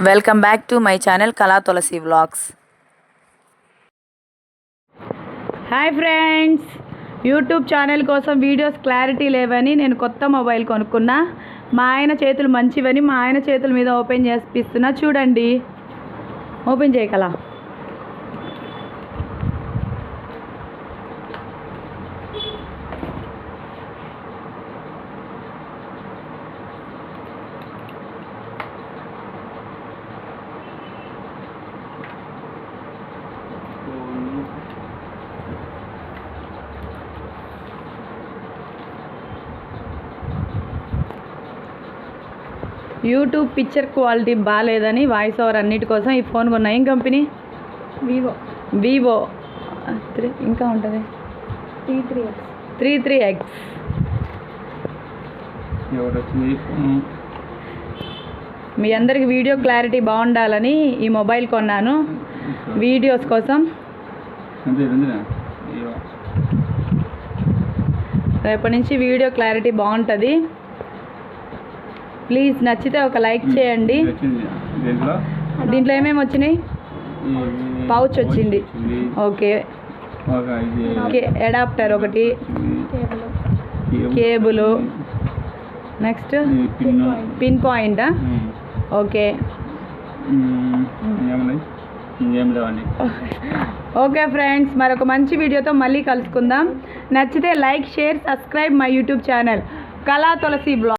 Welcome back to my channel Kala Tulasi vlogs. Hi friends YouTube channel కోసం videos clarity లేవని నేను కొత్త mobile కొనుక్కున్నా. మా ఆయన చేతులు మంచివని మా ఆయన చేతుల మీద ఓపెన్ చేపిస్తున్నా. చూడండి. ఓపెన్ చేయగల. యూట్యూబ్ పిక్చర్ క్వాలిటీ బాగాలేదని వాయిస్ ఓవర్ అన్నిటి కోసం ఈ ఫోన్ కొన్నా. ఏం కంపెనీ? వివో. వివో. త్రీ ఇంకా ఉంటుంది. T three X. Three three X. మీ అందరికి వీడియో క్లారిటీ బాగుండాలని ఈ మొబైల్ కొన్నాను. వీడియోస్ కోసం. రేపటి నుంచి వీడియో క్లారిటీ బాగుంటుంది. ప్లీజ్ నచ్చితే ఒక లైక్ చేయండి. ఇది వచ్చింది దీంట్లో ఏమేమి వచ్చినాయి? పౌచ్ వచ్చింది. ఓకే. అడాప్టర్ ఒకటి. కేబుల్. నెక్స్ట్ పిన్ పాయింటా. ఓకే. లేవండి. ఓకే ఫ్రెండ్స్ మరొక మంచి వీడియోతో మళ్ళీ కలుసుకుందాం. నచ్చితే like share subscribe my YouTube channel. Kala Tulasi blog.